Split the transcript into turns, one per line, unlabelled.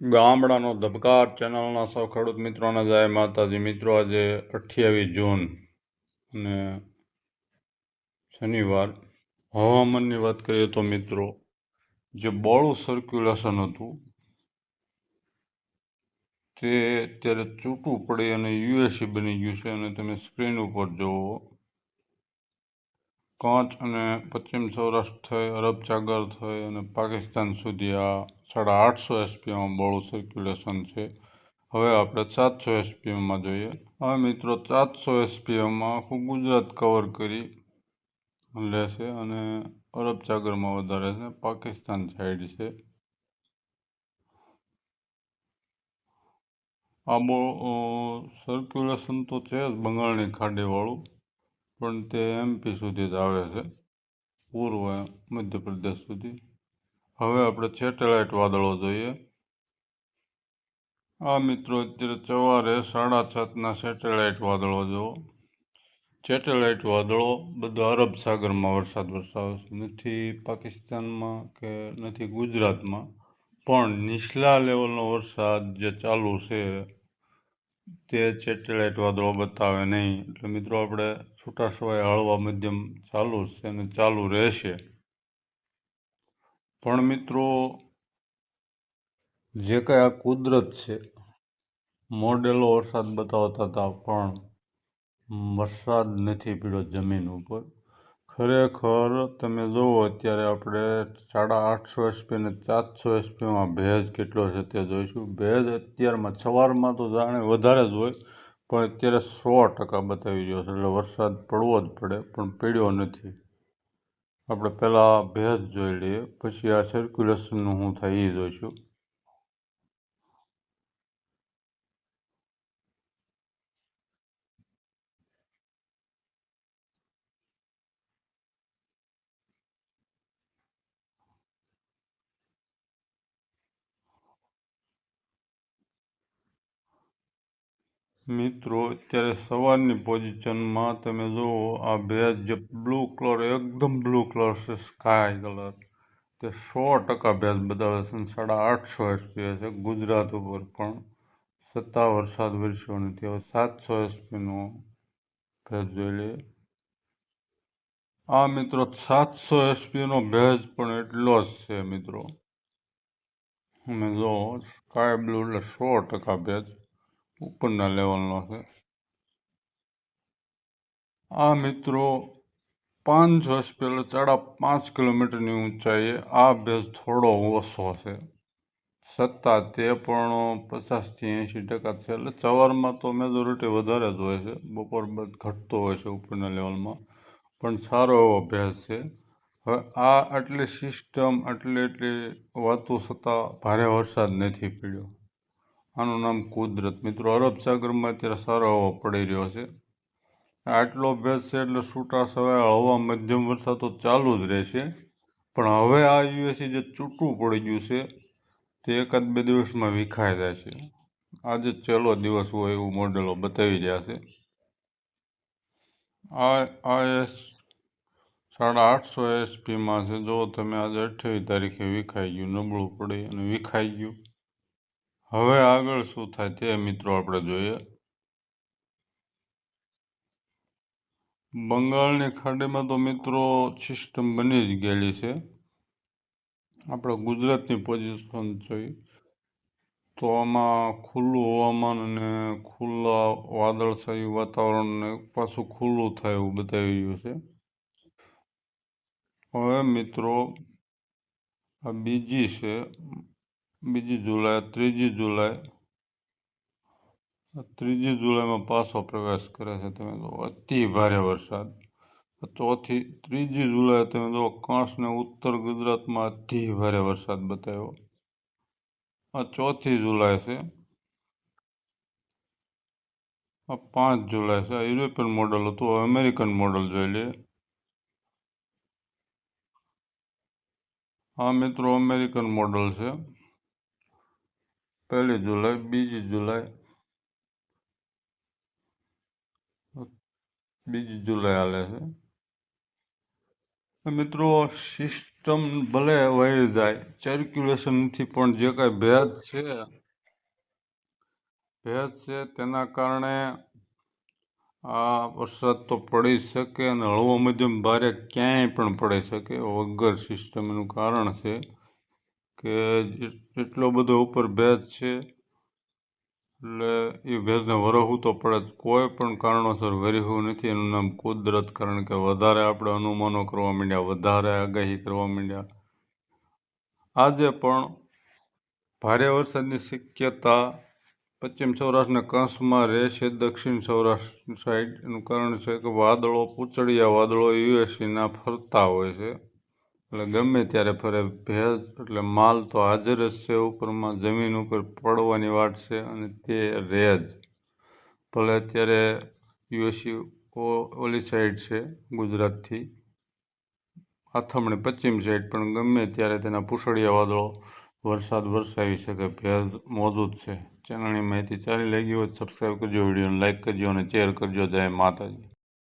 ગામડાનો ધબકાર ચેનલના સૌ ખેડૂત મિત્રોને જય માતાજી. મિત્રો, આજે અઠ્યાવીસ જૂન અને શનિવાર. હવામાનની વાત કરીએ તો મિત્રો, જે બોળું સર્ક્યુલેશન હતું, તે અત્યારે ચૂંટું પડે અને યુએસી બની ગયું છે અને તમે સ્ક્રીન ઉપર જુઓ. કચ્છ અને પશ્ચિમ સૌરાષ્ટ્ર થઈ, અરબ સાગર થઈ અને પાકિસ્તાન સુધી આ સાડા આઠસો એસપીએમાં બળું સર્ક્યુલેશન છે. હવે આપણે સાતસો એસપીએમમાં જોઈએ. હવે મિત્રો, સાતસો એસપીએમમાં આખું ગુજરાત કવર કરી લેશે અને અરબ સાગરમાં વધારે છે, પાકિસ્તાન સાઈડ છે. આ બહુ સર્ક્યુલેશન તો છે જ બંગાળની ખાડીવાળું. પણ તે એમપી સુધી જ આવે છે. પૂર્વ મધ્યપ્રદેશ સુધી. હવે આપણે સેટેલાઇટ વાદળો જોઈએ. આ મિત્રો અત્યારે સવારે સાડા સાતના સેટેલાઇટ વાદળો જુઓ. સેટેલાઇટ વાદળો બધા અરબ સાગરમાં વરસાદ વરસાવે છે. નથી પાકિસ્તાનમાં કે નથી ગુજરાતમાં. પણ નીચલા લેવલનો વરસાદ જે ચાલુ છે તે સેટેલાઇટ વાદળો બતાવે નહીં. એટલે મિત્રો, આપણે છૂટાછવાયા હળવા મધ્યમ ચાલુ છે અને ચાલુ રહેશે. પણ મિત્રો, જે કંઈ આ કુદરત છે, મોડેલો વરસાદ બતાવતા હતા, પણ વરસાદ નથી પીડ્યો જમીન ઉપર. ખરેખર તમે જુઓ અત્યારે આપણે સાડા આઠસો એસપી અને ચારસો એસપીમાં ભેજ કેટલો છે તે જોઈશું. ભેજ અત્યારમાં સવારમાં તો જાણે વધારે જ હોય, પણ અત્યારે સો ટકા બતાવી ગયો છે. એટલે વરસાદ પડવો જ પડે, પણ પડ્યો નથી. આપણે પહેલાં ભેજ જોઈ લઈએ, પછી આ સર્ક્યુલેશનનું હું થાય એ જોઈશું. મિત્રો, અત્યારે સવારની પોઝિશનમાં તમે જુઓ, આ ભેજ જે બ્લુ કલર એકદમ બ્લુ કલર છે સ્કાય કલર તે સો ટકા ભેજ બતાવે છે સાડા આઠસો એસપી છે ગુજરાત ઉપર પણ. સત્તા વરસાદ વરસ્યો નથી હવે સાતસો એસપીનો ભેજ જોઈ લઈએ આ મિત્રો, સાતસો એસપીનો ભેજ પણ એટલો જ છે મિત્રો. અમે જો સ્કાય બ્લુ એટલે સો ટકા ભેજ. ઉપરના લેવલનો છે. આ મિત્રો પાંચ વર્ષ પહેલાં સાડા પાંચ કિલોમીટરની ઊંચાઈએ આ ભેજ થોડો ઓછો છે. છતાં તે પણ પચાસથી એંશી ટકા છે. એટલે સવારમાં તો મેજોરિટી વધારે જ હોય છે. બપોર બાદ ઘટતો હોય છે ઉપરના લેવલમાં પણ સારો એવો અભ્યાસ છે. હવે આ આટલી સિસ્ટમ આટલી એટલી વાતો છતાં ભારે વરસાદ નથી પડ્યો. આનું નામ કુદરત. મિત્રો, અરબ સાગરમાં અત્યારે સારો હવા પડી રહ્યો છે. આટલો અભ્યાસ છે એટલે છૂટા સવાય હવા મધ્યમ વરસાદ તો ચાલુ જ રહેશે. પણ હવે આ યુએસી જે ચૂંટું પડી ગયું છે, તે એકાદ બે દિવસમાં વિખાઈ જાય છે. આજે છેલ્લો દિવસ હોય એવું મોડેલો બતાવી રહ્યા છે. આ આ એસ સાડા આઠસો એસપીમાં છે. જો તમે આજે અઠ્યાવીસ તારીખે વિખાઈ ગયું, નબળું પડે અને વિખાઈ ગયું હવે આગળ શું થાય તે મિત્રો આપણે જોઈએ. બંગાળની ખાડીમાં તો મિત્રો સિસ્ટમ બની જ ગયેલી છે. આપણે ગુજરાતની પોઝિશન જોઈ તો આમાં ખુલ્લું હવામાન અને ખુલ્લા વાદળછાયું વાતાવરણને પાછું ખુલ્લું થાય એવું બતાવી રહ્યું છે. હવે મિત્રો આ બીજી છે બીજી જુલાઈ, ત્રીજી જુલાઈ. ત્રીજી જુલાઈમાં પાછો પ્રવેશ કરે છે. તમે જો અતિ ભારે વરસાદ. ચોથી, ત્રીજી જુલાઈ તમે જો કાંસને ઉત્તર ગુજરાતમાં અતિ ભારે વરસાદ બતાવ્યો. આ ચોથી જુલાઈ છે. આ પાંચ જુલાઈ છે. આ યુરોપિયન મોડલ હતું અમેરિકન મોડલ જોઈ લઈએ આ મિત્રો, અમેરિકન મોડલ છે. પહેલી જુલાઈ બીજી જુલાઈ બીજી જુલાઈ હાલે છે. મિત્રો સિસ્ટમ ભલે વહી જાય સર્ક્યુલેશનથી પણ જે કાંઈ ભેજ છે, ભેદ છે તેના કારણે આ વરસાદ તો પડી શકે અને હળવો મધ્યમ ભારે ક્યાંય પણ પડી શકે, વગર સિસ્ટમનું કારણ છે. કે એટલો બધો ઉપર ભેજ છે, એટલે એ ભેજને વરહવું તો પડે કોઈ પણ કારણોસર વેરવ્યું નથી, એનું નામ કુદરત, કારણ કે વધારે આપણે અનુમાનો કરવા માંડ્યા, વધારે આગાહી કરવા માંડ્યા. આજે પણ ભારે વરસાદની શક્યતા પશ્ચિમ સૌરાષ્ટ્રના કંસમાં રહેશે, દક્ષિણ સૌરાષ્ટ્ર સાઈડ, એનું કારણ છે કે વાદળો પૂંચડિયા વાદળો યુએસસીના ફરતા હોય છે. એટલે ગમે ત્યારે ફરે ભેજ, એટલે માલ તો હાજર જ છે ઉપરમાં, જમીન ઉપર પડવાની વાટ છે અને તે રહે જ ભલે અત્યારે યુએસી ઓલી સાઈડ છે, ગુજરાતથી. આથમણે પશ્ચિમ સાઈડ પણ ગમે ત્યારે તેના પૂંછડિયા વાદળો વરસાદ વરસાવી શકે, ભેજ મોજૂદ છે. ચેનલની માહિતી સારી લાગી હોય સબસ્ક્રાઈબ કરજો, વિડીયોને લાઇક કરજો અને શેર કરજો. જય માતાજી.